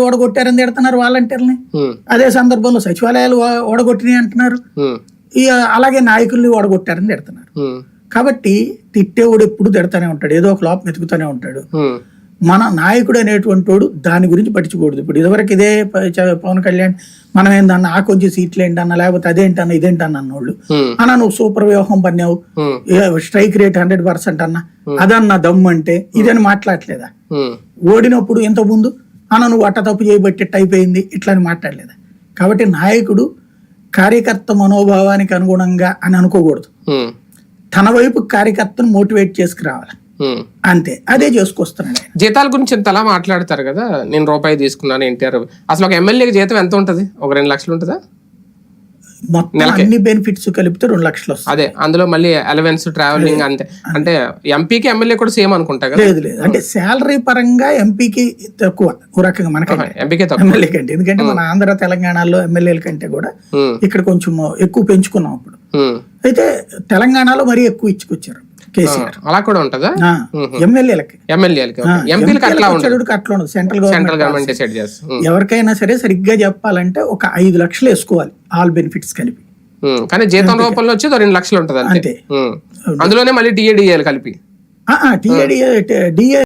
ఓడగొట్టారని తిడుతున్నారు వాలంటీర్ని అదే సందర్భంలో సచివాలయాలు ఓడగొట్టినాయి అంటున్నారు. అలాగే నాయకుల్ని ఓడగొట్టారని తిడుతున్నారు. కాబట్టి తిట్టేవాడు ఎప్పుడు తిడతానే ఉంటాడు. ఏదో ఒక లోపం వెతుకుతూనే ఉంటాడు. మన నాయకుడు అనేటువంటి వాడు దాని గురించి పట్టించుకోకూడదు. ఇప్పుడు ఇదివరకు ఇదే పవన్ కళ్యాణ్ మనం ఏందన్న ఆ కొంచెం సీట్లు ఏంటన్న లేకపోతే అదేంటన్న ఇదేంటన్న అన్నోళ్ళు. అన్న నువ్వు సూపర్ వ్యూహం పన్నావు. స్ట్రైక్ రేట్ హండ్రెడ్ పర్సెంట్ అన్న. అదన్న దమ్ము అంటే ఇదని మాట్లాడలేదా ఓడినప్పుడు ఇంత ముందు అన్న నువ్వు అట్ట తప్పు చేయబట్టి అయిపోయింది. ఇట్లా అని మాట్లాడలేదా. కాబట్టి నాయకుడు కార్యకర్త మనోభావానికి అనుగుణంగా అని అనుకోకూడదు. తన వైపు కార్యకర్తను మోటివేట్ చేసుకురావాలి. అంతే. అదే చేసుకొస్తున్నాడు జీతాల గురించి ఇంత అలా మాట్లాడతారు కదా. నేను రూపాయి తీసుకున్నాను ఎన్టీఆర్. అసలు ఒక ఎమ్మెల్యేకి జీతం ఎంత ఉంటది? ఒక రెండు లక్షలు ఉంటుందా? మొత్తం అన్ని బెనిఫిట్స్ కలిపితే రెండు లక్షలు వస్తాయి. అదే అందులో మళ్ళీ అలవెన్స్ ట్రావెలింగ్ అంతే. అంటే ఎంపీకి ఎమ్మెల్యే కూడా సేమ్ అనుకుంటా కదా? లేదు లేదు. అంటే శాలరీ పరంగా ఎంపీకి తక్కువ ఓ రకంగా మనకంటే. ఎంపీకే తక్కువ. ఎమ్మెల్యే కంటే. ఎందుకంటే మన ఆంధ్ర తెలంగాణలో ఎమ్మెల్యేల కంటే కూడా ఉమ్, ఇక్కడ కొంచెం ఎక్కువ పెంచుకున్నాం ఇప్పుడు ఉమ్. అయితే తెలంగాణలో మరీ ఎక్కువ ఇచ్చుకొచ్చారు. కేసీఆర్. అలా కూడా ఉంటదా? ఎమ్మెల్యేలకి. ఎమ్మెల్యేలకి ఎంపీలకి అట్లా ఉండదు. అట్లా ఉండదు. సెంట్రల్ సెంట్రల్ గవర్నమెంట్ డిసైడ్ చేస్తుంది. ఎవరికైనా సరే సరిగ్గా చెప్పాలంటే ఒక ఐదు లక్షలు వేసుకోవాలి ఆల్ బెనిఫిట్స్ కలిపి. కానీ జీతం రూపంలో వచ్చి రెండు లక్షలు ఉంటది అంతే. అందులోనే మళ్ళీ టీఏడిఏలు కలిపి. TAD DA